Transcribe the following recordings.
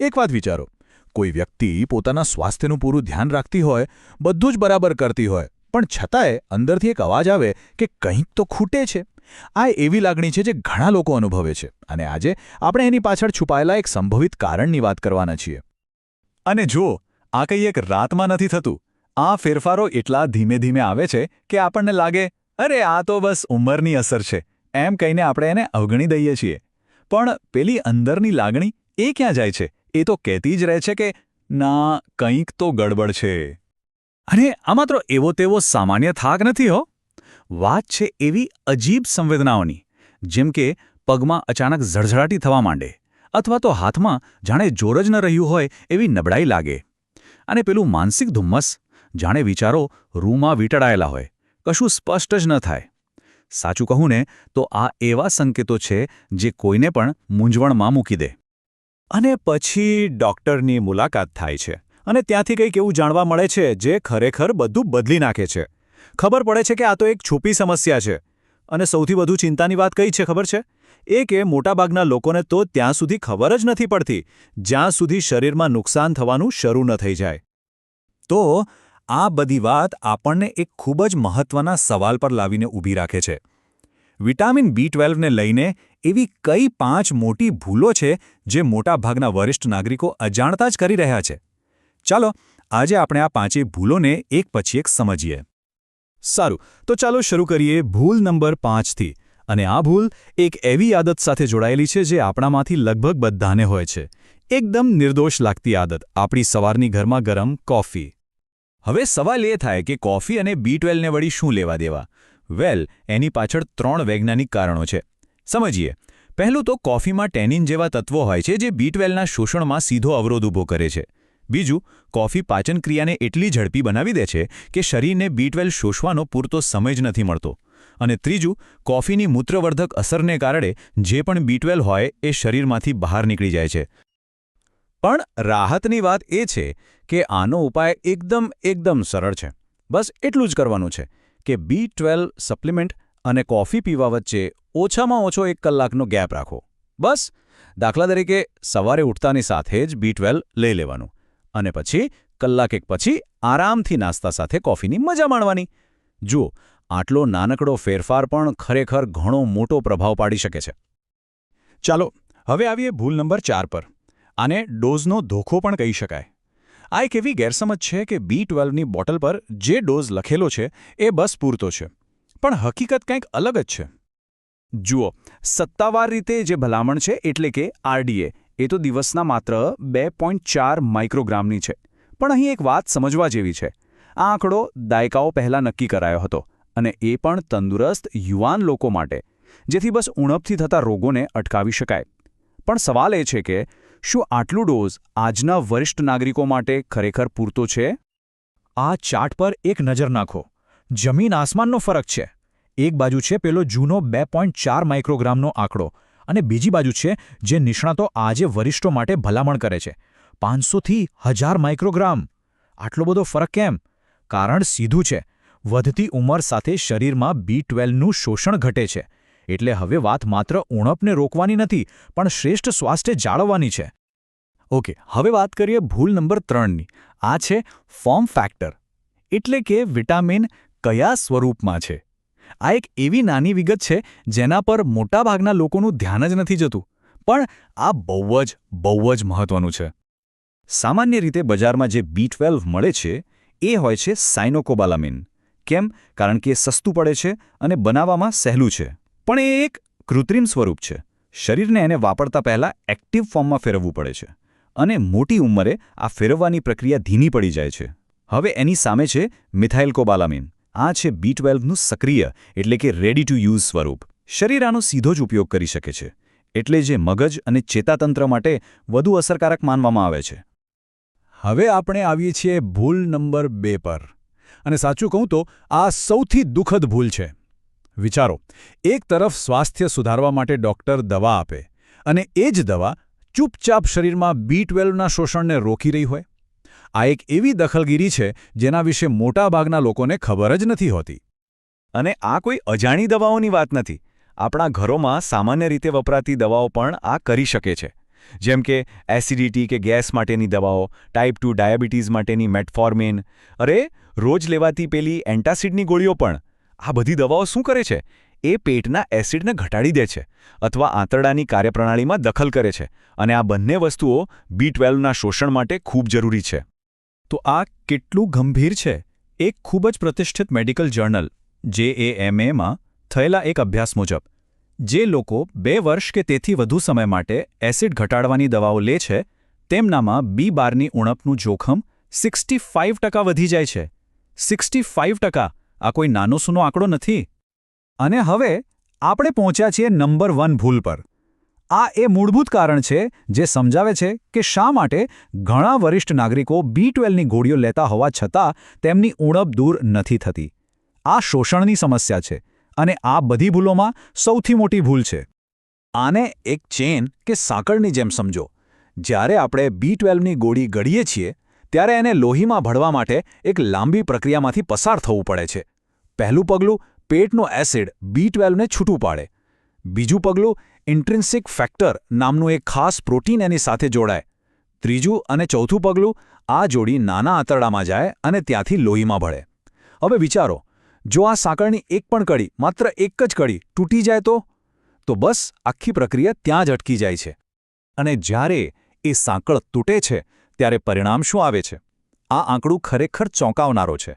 એક વાત વિચારો. કોઈ વ્યક્તિ પોતાના સ્વાસ્થ્યનું પૂરું ધ્યાન રાખતી હોય, બધું જ બરાબર કરતી હોય, પણ છતાંય અંદરથી એક અવાજ આવે કે કંઈક તો ખૂટે છે. આ એવી લાગણી છે જે ઘણા લોકો અનુભવે છે અને આજે આપણે એની પાછળ છુપાયેલા એક સંભવિત કારણની વાત કરવાના છીએ. અને જો આ કંઈ એક રાતમાં નથી થતું. આ ફેરફારો એટલા ધીમે ધીમે આવે છે કે આપણને લાગે, અરે, આ તો બસ ઉંમરની અસર છે. એમ કહીને આપણે એને અવગણી દઈએ છીએ. પણ પેલી અંદરની લાગણી એ ક્યાં જાય છે? એ તો કહેતી જ રહે છે કે, ના, કંઈક તો ગડબડ છે. અને આ માત્ર એવો તેવો સામાન્ય થાક નથી હો. વાત છે એવી અજીબ સંવેદનાઓની, જેમ કે પગમાં અચાનક ઝળઝળાટી થવા માંડે, અથવા તો હાથમાં જાણે જોર જ ન રહ્યું હોય એવી નબળાઈ લાગે. અને પેલું માનસિક ધુમ્મસ, જાણે વિચારો રૂમાં વીંટળાયેલા હોય, કશું સ્પષ્ટ જ ન થાય. સાચું કહું ને, તો આ એવા સંકેતો છે જે કોઈને પણ મૂંઝવણમાં મૂકી દે. અને પછી ડૉક્ટરની મુલાકાત થાય છે. અને ત્યાંથી કંઈક એવું જાણવા મળે છે જે ખરેખર બધું બદલી નાખે છે. ખબર પડે છે કે આ તો એક છુપી સમસ્યા છે. અને સૌથી વધુ ચિંતાની વાત કઈ છે ખબર છે? એ કે મોટાભાગના લોકોને તો ત્યાં સુધી ખબર જ નથી પડતી, જ્યાં સુધી શરીરમાં નુકસાન થવાનું શરૂ ન થઈ જાય. તો આ બધી વાત આપણને એક ખૂબ જ મહત્વના સવાલ પર લાવીને ઊભી રાખે છે. વિટામિન બી ટ્વેલ્વને લઈને એવી કઈ પાંચ મોટી ભૂલો છે જે મોટાભાગના વરિષ્ઠ નાગરિકો અજાણતા જ કરી રહ્યા છે? ચાલો, આજે આપણે આ પાંચેય ભૂલોને એક પછી એક સમજીએ. સારું, તો ચાલો શરૂ કરીએ ભૂલ નંબર પાંચથી. અને આ ભૂલ એક એવી આદત સાથે જોડાયેલી છે જે આપણામાંથી લગભગ બધાને હોય છે. એકદમ નિર્દોષ લાગતી આદત, આપણી સવારની ઘરમાં ગરમ કોફી. હવે સવાલ એ થાય કે કોફી અને બી ટ્વેલ્વને વળી શું લેવા દેવા? વેલ, એની પાછળ ત્રણ વૈજ્ઞાનિક કારણો છે. સમજીએ. પહેલું તો કોફીમાં ટેનિન જેવા તત્વો હોય છે જે બી ટ્વેલ્વના શોષણમાં સીધો અવરોધ ઊભો કરે છે. બીજું, કોફી પાચન ક્રિયાને એટલી ઝડપી બનાવી દે છે કે શરીરને બી ટ્વેલ્વ શોષવાનો પૂરતો સમય જ નથી મળતો. અને ત્રીજું, કોફીની મૂત્રવર્ધક અસરને કારણે જે પણ બી ટ્વેલ્વ હોય એ શરીરમાંથી બહાર નીકળી જાય છે. પણ રાહતની વાત એ છે કે આનો ઉપાય એકદમ એકદમ સરળ છે. બસ એટલું જ કરવાનું છે કે બી ટ્વેલ્વ સપ્લિમેન્ટ અને કોફી પીવા વચ્ચે ઓછામાં ઓછો એક કલાકનો ગેપ રાખો. બસ, દાખલા તરીકે સવારે ઉઠતાની સાથે જ બી લઈ લેવાનું અને પછી કલાક પછી આરામથી નાસ્તા સાથે કોફીની મજા માણવાની. જુઓ, આટલો નાનકડો ફેરફાર પણ ખરેખર ઘણો મોટો પ્રભાવ પાડી શકે છે. ચાલો, હવે આવીએ ભૂલ નંબર ચાર પર. આને ડોઝનો ધોખો પણ કહી શકાય. આ એક એવી ગેરસમજ છે કે બી ટ્વેલ્વની બોટલ પર જે ડોઝ લખેલો છે એ બસ પૂરતો છે. પણ હકીકત કંઈક અલગ જ છે. જુઓ, સત્તાવાર રીતે જે ભલામણ છે એટલે કે આરડીએ, એ તો દિવસના માત્ર બે માઇક્રોગ્રામની છે. પણ અહીં એક વાત સમજવા જેવી છે. આ આંકડો દાયકાઓ પહેલાં નક્કી કરાયો હતો અને એ પણ તંદુરસ્ત યુવાન લોકો માટે, જેથી બસ ઉણપથી થતા રોગોને અટકાવી શકાય. પણ સવાલ એ છે કે, શું આટલું ડોઝ આજના વરિષ્ઠ નાગરિકો માટે ખરેખર પૂરતો છે? આ ચાર્ટ પર એક નજર નાખો. જમીન આસમાનનો ફરક છે. એક બાજુ છે પેલો જૂનો બે પોઈન્ટ ચાર માઇક્રોગ્રામનો આંકડો અને બીજી બાજુ છે જે નિષ્ણાતો આજે વરિષ્ઠો માટે ભલામણ કરે છે. પાંચસોથી હજાર માઇક્રોગ્રામ. આટલો બધો ફરક કેમ? કારણ સીધું છે. વધતી ઉંમર સાથે શરીરમાં બી ટ્વેલ્વનું શોષણ ઘટે છે. એટલે હવે વાત માત્ર ઉણપને રોકવાની નથી, પણ શ્રેષ્ઠ સ્વાસ્થ્ય જાળવવાની છે. ઓકે, હવે વાત કરીએ ભૂલ નંબર ત્રણની. આ છે ફોર્મ ફેક્ટર. એટલે કે વિટામિન કયા સ્વરૂપમાં છે? આ એક એવી નાની વિગત છે જેના પર મોટાભાગના લોકોનું ધ્યાન જ નથી જતું, પણ આ બહુ જ બહુ જ મહત્વનું છે. સામાન્ય રીતે બજારમાં જે બી ટ્વેલ્વ મળે છે, એ હોય છે સાઇનોકોબાલામિન કેમ? કારણ કે એ સસ્તું પડે છે અને બનાવવામાં સહેલું છે. પણ એ એક કૃત્રિમ સ્વરૂપ છે. શરીરને એને વાપરતા પહેલાં એક્ટિવ ફોર્મમાં ફેરવવું પડે છે અને મોટી ઉંમરે આ ફેરવવાની પ્રક્રિયા ધીમી પડી જાય છે. હવે એની સામે છે મિથાઇલકોબાલામિન. આ છે બી ટ્વેલ્વનું સક્રિય, એટલે કે રેડી ટુ યુઝ સ્વરૂપ. શરીર આનો સીધો જ ઉપયોગ કરી શકે છે, એટલે જે મગજ અને ચેતાતંત્ર માટે વધુ અસરકારક માનવામાં આવે છે. હવે આપણે આવીએ છીએ ભૂલ નંબર બે પર. અને સાચું કહું તો, આ સૌથી દુઃખદ ભૂલ છે. વિચારો, એક તરફ સ્વાસ્થ્ય સુધારવા માટે ડૉક્ટર દવા આપે, અને એ જ દવા ચૂપચાપ શરીરમાં બી ટ્વેલ્વના શોષણને રોકી રહી હોય આ એક એવી દખલગીરી છે જેના વિશે મોટાભાગના લોકોને ખબર જ નથી હોતી. અને આ કોઈ અજાણી દવાઓની વાત નથી. આપણા ઘરોમાં સામાન્ય રીતે વપરાતી દવાઓ પણ આ કરી શકે છે. જેમ કે એસિડિટી કે ગેસ માટેની દવાઓ, ટાઈપ ટુ ડાયાબિટીસ માટેની મેટફોર્મિન, અરે, રોજ લેવાતી પેલી એન્ટાસિડની ગોળીઓ પણ. આ બધી દવાઓ શું કરે છે? એ પેટના એસિડને ઘટાડી દે છે અથવા આંતરડાની કાર્યપ્રણાલીમાં દખલ કરે છે. અને આ બંને વસ્તુઓ બી ટ્વેલ્વના શોષણ માટે ખૂબ જરૂરી છે. તો આ કેટલું ગંભીર છે? એક ખૂબ જ પ્રતિષ્ઠિત મેડિકલ જર્નલ જેએએમએમાં થયેલા એક અભ્યાસ મુજબ, જે લોકો બે વર્ષ કે તેથી વધુ સમય માટે એસિડ ઘટાડવાની દવાઓ લે છે, તેમનામાં બી બારની ઉણપનું જોખમ સિક્સટી ફાઇવ ટકા વધી જાય છે. સિક્સટી ફાઇવ ટકા આ કોઈ નાનો સૂનો આંકડો નથી? અને હવે આપણે પહોંચ્યા છીએ નંબર વન ભૂલ પર. આ એ મૂળભૂત કારણ છે જે સમજાવે છે કે શા માટે ઘણા વરિષ્ઠ નાગરિકો બી ટ્વેલ્વની ગોળીઓ લેતા હોવા છતાં તેમની ઉણપ દૂર નથી થતી. આ શોષણની સમસ્યા છે અને આ બધી ભૂલોમાં સૌથી મોટી ભૂલ છે. આને એક ચેન કે સાંકળની જેમ સમજો. જ્યારે આપણે બી ટ્વેલ્વની ગોળી ગળીએ છીએ, ત્યારે એને લોહીમાં ભળવા માટે એક લાંબી પ્રક્રિયામાંથી પસાર થવું પડે છે. પહેલું પગલું પેટનો એસિડ બી ટ્વેલ્વને છૂટું પાડે. બીજું પગલું ઇન્ટ્રિન્સિક ફેક્ટર નામનું એક ખાસ પ્રોટીન એની સાથે જોડાય. ત્રીજું અને ચોથું પગલું, આ જોડી નાના આંતરડામાં જાય અને ત્યાંથી લોહીમાં ભળે. હવે વિચારો, જો આ સાંકળની એક પણ કડી માત્ર એક જ કડી તૂટી જાય તો? તો બસ, આખી પ્રક્રિયા ત્યાં જ અટકી જાય છે. અને જ્યારે એ સાંકળ તૂટે છે, ત્યારે પરિણામ શું આવે છે? આ આંકડું ખરેખર ચોંકાવનારો છે.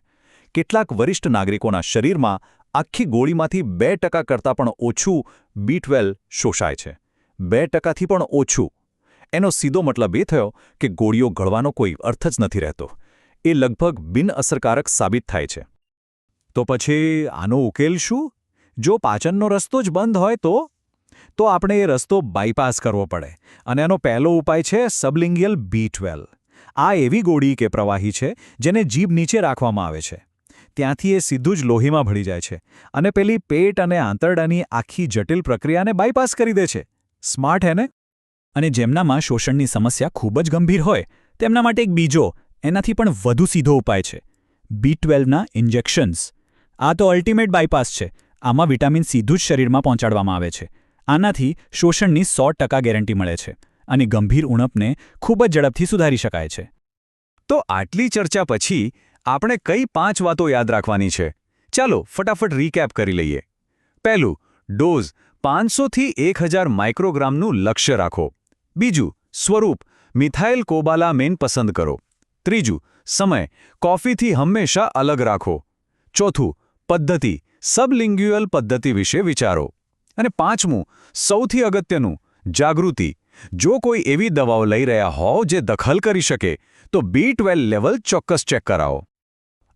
કેટલાક વરિષ્ઠ નાગરિકોના શરીરમાં આખી ગોળીમાંથી બે ટકા કરતાં પણ ઓછું બી શોષાય છે. બે ટકાથી પણ ઓછું. એનો સીધો મતલબ એ થયો કે ગોળીઓ ગળવાનો કોઈ અર્થ જ નથી રહેતો. એ લગભગ બિનઅસરકારક સાબિત થાય છે. તો પછી આનો ઉકેલ શું? જો પાચનનો રસ્તો જ બંધ હોય તો? તો આપણે એ રસ્તો બાયપાસ કરવો પડે. અને એનો પહેલો ઉપાય છે સબલિંગિયલ બી આ એવી ગોળી કે પ્રવાહી છે જેને જીભ નીચે રાખવામાં આવે છે. ત્યાંથી એ સીધું જ લોહીમાં ભળી જાય છે અને પેલી પેટ અને આંતરડાની આખી જટિલ પ્રક્રિયાને બાયપાસ કરી દે છે. સ્માર્ટ હે ને? અને જેમનામાં શોષણની સમસ્યા ખૂબ જ ગંભીર હોય, તેમના માટે એક બીજો, એનાથી પણ વધુ સીધો ઉપાય છે. બી ટ્વેલ્વના ઇન્જેક્શન્સ આ તો અલ્ટિમેટ બાયપાસ છે. આમાં વિટામિન સીધું જ શરીરમાં પહોંચાડવામાં આવે છે. આનાથી શોષણની સો ગેરંટી મળે છે અને ગંભીર ઉણપને ખૂબ જ ઝડપથી સુધારી શકાય છે. તો આટલી ચર્ચા પછી આપણે કઈ પાંચ વાતો યાદ રાખવાની છે? ચાલો ફટાફટ રીકેપ કરી લઈએ. પહેલું, ડોઝ પાંચસોથી એક હજાર માઇક્રોગ્રામનું લક્ષ્ય રાખો. બીજું, સ્વરૂપ મિથાઇલ કોબાલામેન પસંદ કરો. ત્રીજું, સમય કોફીથી હંમેશા અલગ રાખો. ચોથું, પદ્ધતિ સબલિંગ્યુઅલ પદ્ધતિ વિશે વિચારો. અને પાંચમું, સૌથી અગત્યનું, જાગૃતિ. જો કોઈ એવી દવાઓ લઈ રહ્યા હોવ જે દખલ કરી શકે, તો બી ટ્વેલ્વ લેવલ ચોક્કસ ચેક કરાવો.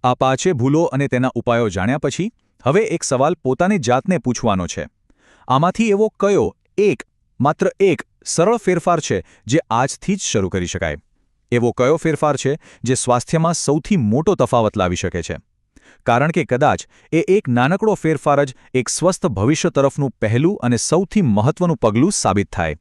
આ પાછે ભૂલો અને તેના ઉપાયો જાણ્યા પછી હવે એક સવાલ પોતાની જાતને પૂછવાનો છે. આમાંથી એવો કયો એક, માત્ર એક, સરળ ફેરફાર છે જે આજથી જ શરૂ કરી શકાય? એવો કયો ફેરફાર છે જે સ્વાસ્થ્યમાં સૌથી મોટો તફાવત લાવી શકે છે? કારણ કે કદાચ એ એક નાનકડો ફેરફાર જ એક સ્વસ્થ ભવિષ્ય તરફનું પહેલું અને સૌથી મહત્વનું પગલું સાબિત થાય.